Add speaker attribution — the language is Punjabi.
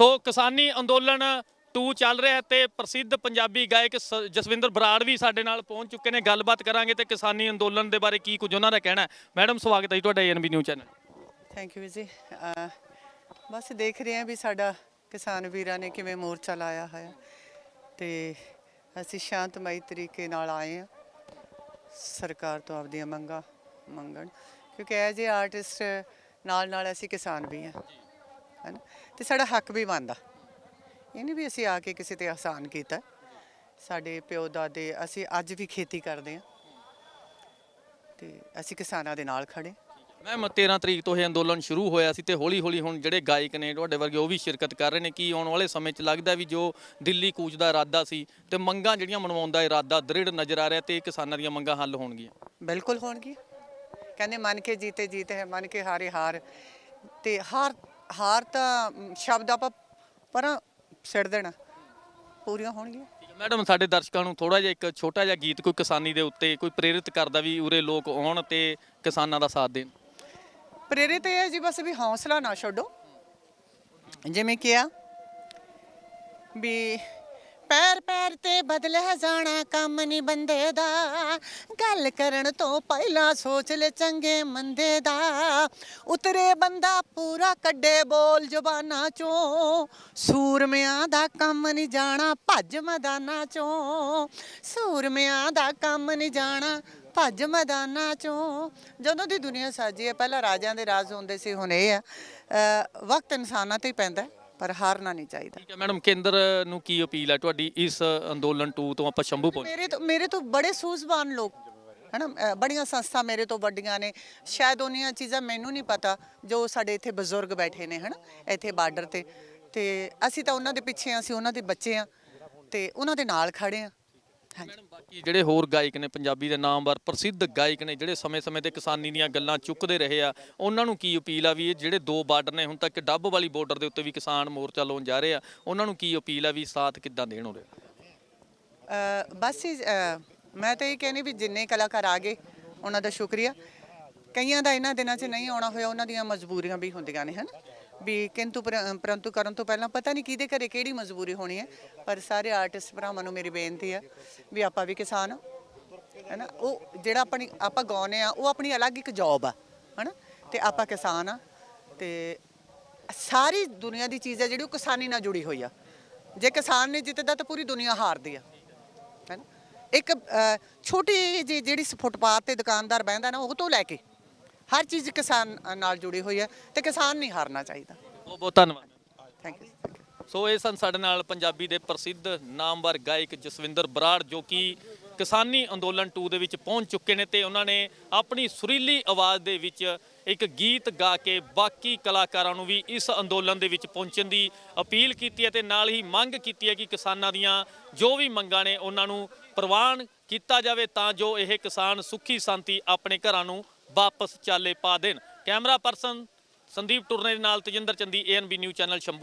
Speaker 1: ਸੋ ਕਿਸਾਨੀ ਅੰਦੋਲਨ 2 ਚੱਲ ਰਿਹਾ ਹੈ ਤੇ ਪ੍ਰਸਿੱਧ ਪੰਜਾਬੀ ਗਾਇਕ ਸ- ਜਸਵਿੰਦਰ ਬਰਾੜ ਵੀ ਸਾਡੇ ਨਾਲ ਪਹੁੰਚ ਚੁੱਕੇ ਨੇ। ਗੱਲਬਾਤ ਕਰਾਂਗੇ ਤੇ ਕਿਸਾਨੀ ਅੰਦੋਲਨ ਦੇ ਬਾਰੇ ਕੀ ਕੁਝ ਉਹਨਾਂ ਦਾ ਕਹਿਣਾ ਹੈ। ਮੈਡਮ ਸਵਾਗਤ ਹੈ ਜੀ ਤੁਹਾਡਾ ANB news channel.
Speaker 2: Thank you ਜੀ। ਅਹ ਬਸ ਦੇਖ ਰਹੇ ਹਾਂ ਵੀ ਸਾਡਾ ਕਿਸਾਨ ਵੀਰਾਂ ਨੇ ਕਿਵੇਂ ਮੋਰਚਾ ਲਾਇਆ ਹੋਇਆ ਤੇ ਅਸੀਂ ਸ਼ਾਂਤਮਈ ਤਰੀਕੇ ਨਾਲ ਆਏ ਹਾਂ। ਸਰਕਾਰ ਤੋਂ ਆਪਦੀਆਂ ਮੰਗਾਂ ਮੰਗਣ ਕਿਉਂਕਿ ਐਜ ਏ ਆਰਟਿਸਟ ਨਾਲ ਨਾਲ ਅਸੀਂ ਕਿਸਾਨ ਵੀ ਹਾਂ। ਹੈਨਾ ਤੇ ਸਾਡਾ ਹੱਕ ਵੀ ਬਣਦਾ। ਇਹ ਨਹੀਂ ਵੀ ਅਸੀਂ ਆ ਕੇ ਕਿਸੇ ਤੇ ਆਸਾਨ ਕੀਤਾ। ਸਾਡੇ ਪਿਓ ਦਾਦੇ ਅਸੀਂ ਅੱਜ ਵੀ ਖੇਤੀ ਕਰਦੇ ਹਾਂ। ਤੇ ਅਸੀਂ ਕਿਸਾਨਾਂ ਦੇ ਨਾਲ ਖੜੇ
Speaker 1: ਮੈਮ 13 ਤਰੀਕ ਤੋਂ ਇਹ ਅੰਦੋਲਨ ਸ਼ੁਰੂ ਹੋਇਆ ਸੀ ਤੇ ਹੌਲੀ ਹੌਲੀ ਹੁਣ ਜਿਹੜੇ ਗਾਇਕ ਨੇ ਤੁਹਾਡੇ ਵਰਗੇ ਉਹ ਵੀ ਸ਼ਿਰਕਤ ਕਰ ਰਹੇ ਨੇ। ਕੀ ਆਉਣ ਵਾਲੇ ਸਮੇਂ 'ਚ ਲੱਗਦਾ ਵੀ ਜੋ ਦਿੱਲੀ ਕੂਚ ਦਾ ਇਰਾਦਾ ਸੀ ਤੇ ਮੰਗਾਂ ਜਿਹੜੀਆਂ ਮਨਵਾਉਣ ਦਾ ਇਰਾਦਾ ਦ੍ਰਿੜ ਨਜ਼ਰ ਆ ਰਿਹਾ ਤੇ ਕਿਸਾਨਾਂ ਦੀਆਂ ਮੰਗਾਂ ਹੱਲ ਹੋਣਗੀਆਂ?
Speaker 2: ਬਿਲਕੁਲ ਹੋਣਗੇ ਕਹਿੰਦੇ ਮਨ ਕੇ ਜੀਤੇ ਜੀਤੇ ਹੈ ਮਨ ਕੇ ਹਾਰੇ ਹਾਰ। ਤੇ ਹਾਰ ਹਾਰ ਤਾਂ ਸ਼ਬਦ ਆਪਾਂ ਪਰਾਂ ਛੱਡ ਦੇਣਾ। ਪੂਰੀਆਂ ਹੋਣਗੀਆਂ।
Speaker 1: ਮੈਡਮ ਸਾਡੇ ਦਰਸ਼ਕਾਂ ਨੂੰ ਥੋੜਾ ਜਿਹਾ ਇੱਕ ਛੋਟਾ ਜਿਹਾ ਗੀਤ ਕੋਈ ਕਿਸਾਨੀ ਦੇ ਉੱਤੇ ਕੋਈ ਪ੍ਰੇਰਿਤ ਕਰਦਾ ਵੀ ਉਰੇ ਲੋਕ ਆਉਣ ਤੇ ਕਿਸਾਨਾਂ ਦਾ ਸਾਥ ਦੇਣ।
Speaker 2: ਪ੍ਰੇਰਿਤ ਇਹ ਹੈ ਜੀ ਬਸ ਵੀ ਹੌਸਲਾ ਨਾ ਛੱਡੋ। ਜਿਵੇਂ ਕਿਹਾ ਵੀ ਪੈਰ ਪੈਰ ਤੇ ਬਦਲੇ ਜਾਣਾ ਕੰਮ ਨਹੀਂ ਬੰਦੇ ਦਾ। ਗੱਲ ਕਰਨ ਤੋਂ ਪਹਿਲਾਂ ਸੋਚ ਲੈ ਚੰਗੇ ਮੰਦੇ ਦਾ। ਉਤਰੇ ਬੰਦਾ ਪੂਰਾ ਕੱਢੇ ਬੋਲ ਜ਼ਬਾਨਾਂ ਚੋਂ। ਸੂਰਮਿਆਂ ਦਾ ਕੰਮ ਨਹੀਂ ਜਾਣਾ ਭੱਜ ਮੈਦਾਨਾਂ ਚੋਂ। ਸੂਰਮਿਆਂ ਦਾ ਕੰਮ ਨਹੀਂ ਜਾਣਾ ਭੱਜ ਮੈਦਾਨਾਂ ਚੋਂ। ਜਦੋਂ ਦੀ ਦੁਨੀਆ ਸਾਜੀ ਹੈ, ਪਹਿਲਾਂ ਰਾਜਿਆਂ ਦੇ ਰਾਜ ਹੁੰਦੇ ਸੀ, ਹੁਣ ਇਹ ਆ ਵਕਤ ਇਨਸਾਨਾਂ ਤੇ ਹੀ ਪੈਂਦਾ ਪਰ ਹਾਰਨਾ ਨਹੀਂ ਚਾਹੀਦਾ।
Speaker 1: ਠੀਕ ਹੈ ਮੈਡਮ ਕੇਂਦਰ ਨੂੰ ਕੀ ਅਪੀਲ ਹੈ? ਤੁਹਾਡੀ ਇਸ ਅੰਦੋਲਨ 2 ਤੋਂ ਆਪਾਂ ਸ਼ੰਭੂ ਪਹੁੰਚ।
Speaker 2: ਮੇਰੇ ਤੋਂ ਮੇਰੇ ਤੋਂ ਬੜੇ ਸੂਝਵਾਨ ਲੋਕ ਹਨਾ ਅ, ਬੜੀਆਂ ਸੰਸਥਾ ਮੇਰੇ ਤੋਂ ਵੱਡੀਆਂ ਨੇ। ਸ਼ਾਇਦ ਉਹਨੀਆਂ ਚੀਜ਼ਾਂ ਮੈਨੂੰ ਨਹੀਂ ਪਤਾ ਜੋ ਸਾਡੇ ਇੱਥੇ ਬਜ਼ੁਰਗ ਬੈਠੇ ਨੇ ਹਨਾ ਇੱਥੇ ਬਾਰਡਰ ਤੇ। ਤੇ ਅਸੀਂ ਤਾਂ ਉਹਨਾਂ ਦੇ ਪਿੱਛੇ ਹਾਂ, ਅਸੀਂ ਉਹਨਾਂ ਦੇ ਬੱਚੇ ਆ ਤੇ ਉਹਨਾਂ ਦੇ ਨਾਲ ਖੜੇ ਆ
Speaker 1: ਮੈਡਮ ਬਾਕੀ ਜਿਹੜੇ ਹੋਰ ਗਾਇਕ ਨੇ ਪੰਜਾਬੀ ਦੇ ਨਾਮਵਰ ਪ੍ਰਸਿੱਧ ਗਾਇਕ ਨੇ ਜਿਹੜੇ ਸਮੇਂ-ਸਮੇਂ ਤੇ ਕਿਸਾਨੀ ਦੀਆਂ ਗੱਲਾਂ ਚੁੱਕਦੇ ਰਹੇ ਆ ਉਹਨਾਂ ਨੂੰ ਕੀ ਅਪੀਲ ਆ ਵੀ ਇਹ ਜਿਹੜੇ ਦੋ ਬਾਰਡਰ ਨੇ ਹੁਣ ਤੱਕ ਡੱਬ ਵਾਲੀ ਬਾਰਡਰ ਦੇ ਉੱਤੇ ਵੀ ਕਿਸਾਨ ਮੋਰਚਾ ਲਾਉਣ ਜਾ ਰਹੇ ਆ ਉਹਨਾਂ ਨੂੰ ਕੀ ਅਪੀਲ ਆ ਵੀ ਸਾਥ ਕਿੱਦਾਂ ਦੇਣ
Speaker 2: ਅ, ਬਸ ਮੈਂ ਤਾਂ ਇਹ ਕਹਿੰਦੀ ਵੀ ਜਿੰਨੇ ਕਲਾਕਾਰ ਆ ਗਏ ਉਹਨਾਂ ਦਾ ਸ਼ੁਕਰੀਆ। ਕਈਆਂ ਦਾ ਇਹਨਾਂ ਦਿਨਾਂ 'ਚ ਨਹੀਂ ਆਉਣਾ ਹੋਇਆ ਉਹਨਾਂ ਦੀਆਂ ਮਜਬੂਰੀਆਂ ਵੀ ਹੁੰਦੀਆਂ ਨੇ ਹਨ? ਵੀ ਕਿੰਤੂ ਪਰ- ਪਰੰਤੂ ਕਰਨ ਤੋਂ ਪਹਿਲਾਂ ਪਤਾ ਨਹੀਂ ਕਿਹਦੇ ਘਰੇ ਕਿਹੜੀ ਮਜਬੂਰੀ ਹੋਣੀ ਹੈ ਪਰ ਸਾਰੇ ਆਰਟਿਸਟ ਭਰਾਵਾਂ ਨੂੰ ਮੇਰੀ ਬੇਨਤੀ ਹੈ ਵੀ ਆਪਾਂ ਵੀ ਕਿਸਾਨ ਹਾਂ ਹੈਨਾ ਉਹ ਜਿਹੜਾ ਆਪਣੀ ਆਪਾਂ ਗਾਉਨੇ ਆ ਉਹ ਆਪਣੀ ਅਲੱਗ ਇੱਕ ਜੌਬ ਆ ਹੈਨਾ ਤੇ ਆਪਾਂ ਕਿਸਾਨ ਆ ਤੇ ਸਾਰੀ ਦੁਨੀਆ ਦੀ ਚੀਜ਼ ਹੈ ਜਿਹੜੀ ਉਹ ਕਿਸਾਨੀ ਨਾਲ ਜੁੜੀ ਹੋਈ ਆ। ਜੇ ਕਿਸਾਨ ਨੇ ਜਿੱਤਦਾ ਤਾਂ ਪੂਰੀ ਦੁਨੀਆ ਹਾਰਦੀ ਆ ਹੈਨਾ। ਇੱਕ ਅ, ਛੋਟੀ ਜਿਹੀ ਜਿਹੜੀ ਫੁੱਟਪਾਥ ਤੇ ਦੁਕਾਨਦਾਰ ਬਹਿੰਦਾ ਨਾ ਉਹ ਤੋਂ ਲੈ ਕੇ ਹਰ ਚੀਜ਼ ਕਿਸਾਨ ਨਾਲ ਜੁੜੀ ਹੋਈ ਹੈ ਤੇ ਕਿਸਾਨ ਨਹੀਂ ਹਾਰਨਾ ਚਾਹੀਦਾ।
Speaker 1: ਬਹੁਤ ਬਹੁਤ ਧੰਨਵਾਦ
Speaker 2: ਥੈਂਕ ਯੂ
Speaker 1: ਸੋ ਇਹ ਸਨ ਸਾਡੇ ਨਾਲ ਪੰਜਾਬੀ ਦੇ ਪ੍ਰਸਿੱਧ ਨਾਮਵਰ ਗਾਇਕ ਜਸਵਿੰਦਰ ਬਰਾੜ ਜੋ ਕਿ ਕਿਸਾਨੀ ਅੰਦੋਲਨ 2 ਦੇ ਵਿੱਚ ਪਹੁੰਚ ਚੁੱਕੇ ਨੇ ਤੇ ਉਹਨਾਂ ਨੇ ਆਪਣੀ ਸੁਰੀਲੀ ਆਵਾਜ਼ ਦੇ ਵਿੱਚ ਇੱਕ ਗੀਤ ਗਾ ਕੇ ਬਾਕੀ ਕਲਾਕਾਰਾਂ ਨੂੰ ਵੀ ਇਸ ਅੰਦੋਲਨ ਦੇ ਵਿੱਚ ਪਹੁੰਚਣ ਦੀ ਅਪੀਲ ਕੀਤੀ ਹੈ ਤੇ ਨਾਲ ਹੀ ਮੰਗ ਕੀਤੀ ਹੈ ਕਿ ਕਿਸਾਨਾਂ ਦੀਆਂ ਜੋ ਵੀ ਮੰਗਾਂ ਨੇ ਉਹਨਾਂ ਨੂੰ ਪ੍ਰਵਾਨ ਕੀਤਾ ਜਾਵੇ ਤਾਂ ਜੋ ਇਹ ਕਿਸਾਨ ਸੁੱਖੀ ਸ਼ਾਂਤੀ ਆਪਣੇ ਘਰਾਂ ਨੂੰ ਵਾਪਸ ਚਾਲੇ ਪਾ ਦੇਣ। ਕੈਮਰਾ ਪਰਸਨ ਸੰਦੀਪ ਟੁਰਨੇ ਦੇ ਨਾਲ Tajinder Chandi ANB news channel, Shambhu.